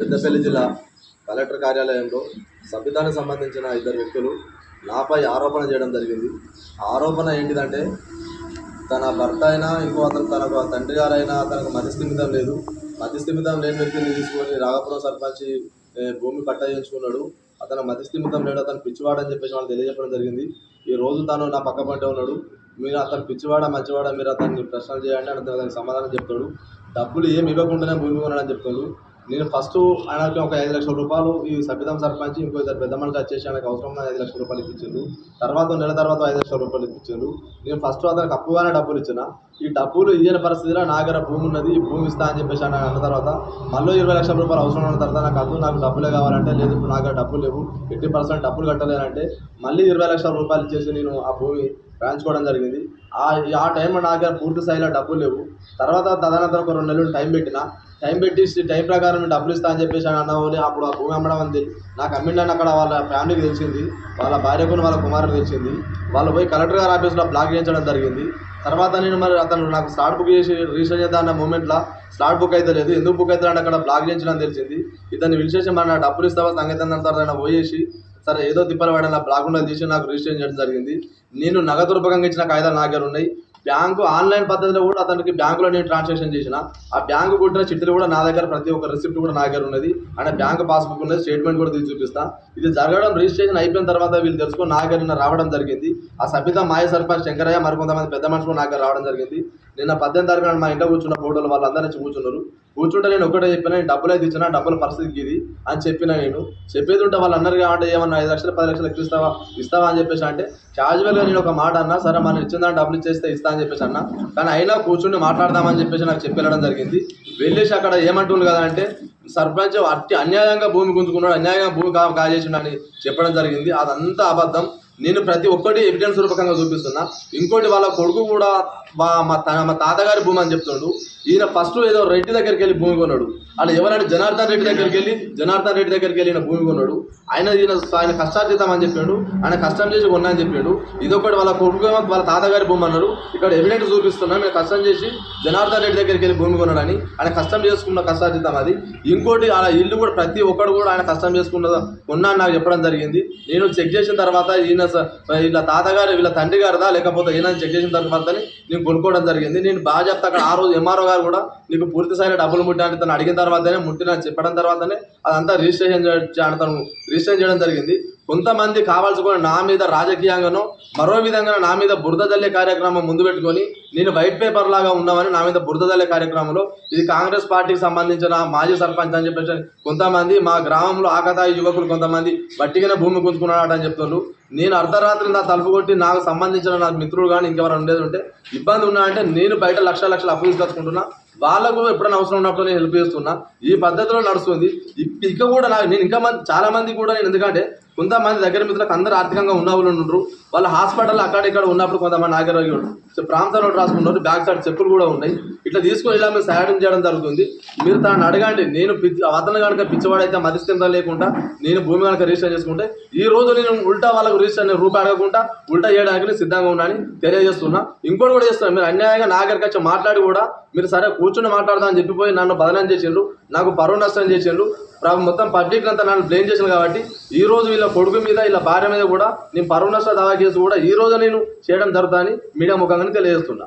పెద్దపల్లి జిల్లా కలెక్టర్ కార్యాలయంలో సభ్యతానికి సంబంధించిన ఇద్దరు వ్యక్తులు నాపై ఆరోపణ చేయడం జరిగింది. ఆరోపణ ఏంటిదంటే తన భర్త అయినా ఇంకో అతను తనకు తండ్రి గారైనా తనకు మతిస్థిమితం లేదు. మతిస్థిమితం లేని వ్యక్తిని తీసుకొని రాఘపురం సర్పంచ్ భూమి పట్టా చేయించుకున్నాడు. అతను మతిస్థిమితం లేడు అతను పిచ్చివాడని చెప్పేసి వాళ్ళు తెలియజెప్పడం జరిగింది. ఈ రోజు తను నా పక్క పంటే ఉన్నాడు. మీరు అతను పిచ్చివాడ మంచివాడ మీరు అతన్ని ప్రశ్నలు చేయండి అని అతనికి సమాధానం చెప్తాడు. డబ్బులు ఏమి ఇవ్వకుండానే భూమి కొనడం చెప్తాడు. నేను ఫస్ట్ ఆయనకి ఒక ఐదు లక్షల రూపాయలు ఈ సభ్యతం సర్పంచ్ ఇంకో ఇద్దరు పెద్ద మనిషి వచ్చేసి ఆయనకు అవసరం ఐదు లక్షల రూపాయలు ఇప్పించారు. తర్వాత నెల తర్వాత ఐదు లక్షల రూపాయలు ఇప్పించారు. నేను ఫస్ట్ అతనికి అప్పుగానే డబ్బులు ఇచ్చిన. ఈ డబ్బులు ఇయ్యని పరిస్థితిలో నా దగ్గర భూమి ఉన్నది ఈ భూమి ఇస్తా అని చెప్పేసి ఆయన అన్న తర్వాత మళ్ళీ ఇరవై లక్షల రూపాయలు అవసరం ఉన్న తర్వాత నాకు అద్దు నాకు డబ్బులే కావాలంటే లేదు ఇప్పుడు నా దగ్గర డబ్బులు లేవు ఎయిటీ పర్సెంట్ డబ్బులు కట్టలేనంటే మళ్ళీ ఇరవై లక్షల రూపాయలు ఇచ్చేసి నేను ఆ భూమి రాయించుకోవడం జరిగింది. ఆ ఆ టైంలో నా దగ్గర పూర్తి స్థాయిలో డబ్బులు లేవు. తర్వాత తదనంతరం ఒక రెండు నెలలు టైం పెట్టిన టైం పెట్టి టైం ప్రకారం నేను డబ్బులు ఇస్తా అని చెప్పేసి అని అప్పుడు ఆ భూమి అమ్మడం అంది. నాకు అమ్మిండని అక్కడ వాళ్ళ ఫ్యామిలీకి తెలిసింది వాళ్ళ భార్యకు వాళ్ళ కుమారుడు తెలిసింది. వాళ్ళు పోయి కలెక్టర్ గారి ఆఫీస్లో బ్లాక్ చేయించడం జరిగింది. తర్వాత నేను మరి అతను నాకు స్లాట్ బుక్ చేసి రిజిస్టర్ చేద్దాం అన్న మూమెంట్లో స్లాట్ బుక్ అయితే లేదు. ఎందుకు బుక్ అయితే అక్కడ బ్లాక్ చేయించడం తెలిసింది. ఇతన్ని పిలిచేసి మన డబ్బులు ఇస్తావా సంగీతం తర్వాత పోయేసి సరే ఏదో తిప్పలు పడాలి బ్లాక్ ఉండదు తీసి నాకు రిజిస్టర్ చేయడం జరిగింది. నేను నగదు రూపకంగా ఇచ్చిన కాగితాలు నా దగ్గర ఉన్నాయి. బ్యాంకు ఆన్లైన్ పద్ధతిలో కూడా అతనికి బ్యాంకులో నేను ట్రాన్సాక్షన్ చేసిన. ఆ బ్యాంకు కొట్టిన చిట్టులు కూడా నా దగ్గర ప్రతి ఒక్క రిసిప్ట్ కూడా నా దగ్గర ఉన్నది. అంటే బ్యాంకు పాస్బుక్ ఉన్నది స్టేట్మెంట్ కూడా తీసి చూపిస్తా. ఇది జరగడం రిజిస్ట్రేషన్ అయిపోయిన తర్వాత వీళ్ళు తెలుసుకొని నా దగ్గర రావడం జరిగింది. ఆ సభ్యత మాయ సర్పంచ్ శంకరయ్య మరికొంతమంది పెద్ద మనుషులు నా దగ్గర రావడం జరిగింది. నిన్న పద్దెనిమిది తారీఖున మా ఇంట్లో కూర్చున్న ఫోటోలు వాళ్ళందరూ వచ్చి కూర్చున్నారు. కూర్చుంటే నేను ఒకటే చెప్పిన నేను డబ్బులు అయితే ఇచ్చిన డబ్బుల పరిస్థితికి ఇది అని చెప్పిన నేను. చెప్పేది ఉంటే వాళ్ళు అన్నారు కాబట్టి ఏమన్నా ఐదు లక్షలు పది లక్షలు ఎక్కువ ఇస్తావా? ఇస్తావా? అని చెప్పేసి అంటే క్యాజువల్గా నేను ఒక మాట అన్నా సరే మనం ఇచ్చిన దాన్ని డబ్బులు ఇచ్చేస్తే ఇస్తా అని చెప్పేసి అన్నా. కానీ అయినా కూర్చుని మాట్లాడదామని చెప్పేసి నాకు చెప్పేయడం జరిగింది. వెళ్ళేసి అక్కడ ఏమంటుంది కదా అంటే సర్పంచ్ అట్టి అన్యాయంగా భూమి గుంజుకున్నాడు అన్యాయంగా భూమి కా కాజేసిండని చెప్పడం జరిగింది. అదంతా అబద్ధం. నేను ప్రతి ఒక్కటి ఎవిడెన్స్ రూపకంగా చూపిస్తున్నా. ఇంకోటి వాళ్ళ కొడుకు కూడా మా మా మా తాతగారి భూమి అని చెప్తుండు ఈయన ఫస్ట్ ఏదో రెడ్డి దగ్గరికి వెళ్ళి భూమి కొన్నాడు. అలా ఎవరంటే జనార్దన్ రెడ్డి దగ్గరికి వెళ్ళి జనార్దన్ రెడ్డి దగ్గరికి వెళ్ళి ఈయన భూమి కొన్నాడు. ఆయన ఈయన ఆయన కష్టార్జితం అని చెప్పాడు. ఆయన కష్టం చేసి కొన్నా అని చెప్పాడు. ఇదొకటి వాళ్ళ కొడుకు వాళ్ళ తాతగారి భూమి అన్నారు. ఇక్కడ ఎవిడెన్స్ చూపిస్తున్నా నేను కష్టం చేసి జనార్దన్ రెడ్డి దగ్గరికి వెళ్ళి భూమి కొన్నాడని. ఆయన కష్టం చేసుకున్న కష్టార్జితం అది. ఇంకోటి ఆ ఇల్లు కూడా ప్రతి ఒక్కడు కూడా ఆయన కష్టం చేసుకున్న కొన్నా నాకు చెప్పడం జరిగింది. నేను చెక్ చేసిన తర్వాత ఈయన వీళ్ళ తాతగారు వీళ్ళ తండ్రి గారిదా లేకపోతే ఈయన చెక్ చేసిన తర్వాత నేను కొనుక్కోవడం జరిగింది. నేను బాగా చెప్తా అక్కడ ఆ రోజు ఎంఆర్ఓ గారు కూడా నీకు పూర్తి స్థాయిలో డబ్బులు ముట్టాను తను అడిగిన తర్వాతనే ముట్టిన చెప్పడం తర్వాతనే అదంతా రిజిస్ట్రేషన్ చేయడం తను రిజిస్ట్రేషన్ చేయడం జరిగింది. కొంతమంది కావాల్సుకున్న నా మీద రాజకీయంగానో మరో విధంగా నా మీద బురద జల్లే కార్యక్రమం ముందు పెట్టుకొని నేను వైట్ పేపర్ లాగా ఉన్నామని నా మీద బురద జల్లే కార్యక్రమంలో ఇది కాంగ్రెస్ పార్టీకి సంబంధించిన మాజీ సర్పంచ్ అని చెప్పేసి కొంతమంది మా గ్రామంలో ఆకతాయి యువకులు కొంతమంది బట్టిగానే భూమి గుంజుకున్నాడట అని చెప్తున్నారు. నేను అర్ధరాత్రి నా తలుపు కొట్టి నాకు సంబంధించిన నా మిత్రులు కానీ ఇంకెవరైనా ఉండేది ఉంటే ఇబ్బంది ఉన్నా అంటే నేను బయట లక్ష లక్షలు అప్పు తీసుకొచ్చుకుంటున్నా. వాళ్ళకు ఎప్పుడైనా అవసరం ఉన్నప్పుడు నేను హెల్ప్ చేస్తున్నా. ఈ పద్ధతిలో నడుస్తుంది. ఇక కూడా నాకు నేను ఇంకా మంది చాలా మంది కూడా నేను ఎందుకంటే కొంతమంది దగ్గర మిత్రులకు అందరూ ఆర్థికంగా ఉన్న వాళ్ళు ఉండరు వాళ్ళ హాస్పిటల్ అక్కడ ఇక్కడ ఉన్నప్పుడు కొంతమంది ఆరోగ్యం ప్రాంతంలో రాసుకున్నారు బ్యాక్ సైడ్ చెప్పులు కూడా ఉన్నాయి. ఇట్లా తీసుకొని ఇలా మీరు సహాయం చేయడం జరుగుతుంది. మీరు తాను అడగండి. నేను పిచ్చి అతను కనుక పిచ్చివాడైతే మధ్యస్థింత లేకుండా నేను భూమి కనుక రిజిస్టర్ చేసుకుంటే ఈ రోజు నేను ఉల్టా వాళ్ళకు రిజిస్టర్ నేను రూపాయి అడగకుండా ఉల్టా చేయడానికి నేను సిద్ధంగా ఉన్నాను తెలియజేస్తున్నా. ఇంకోటి కూడా చేస్తున్నాను మీరు అన్యాయంగా నాగరికి వచ్చి మాట్లాడి కూడా మీరు సరే కూర్చుని మాట్లాడదామని చెప్పిపోయి నన్ను బదనం చేసిండ్రు. నాకు పరువు నష్టం చేసిండు ప్ర- మొత్తం పబ్లిక్ అంతా నన్ను బ్లేమ్ చేసిన కాబట్టి ఈ రోజు వీళ్ళ కొడుకు మీద వీళ్ళ భార్య మీద కూడా నేను పరువు నష్ట దావా కూడా ఈ రోజు నేను చేయడం జరుగుతుందని మీడియా ముఖంగానే తెలియజేస్తున్నా.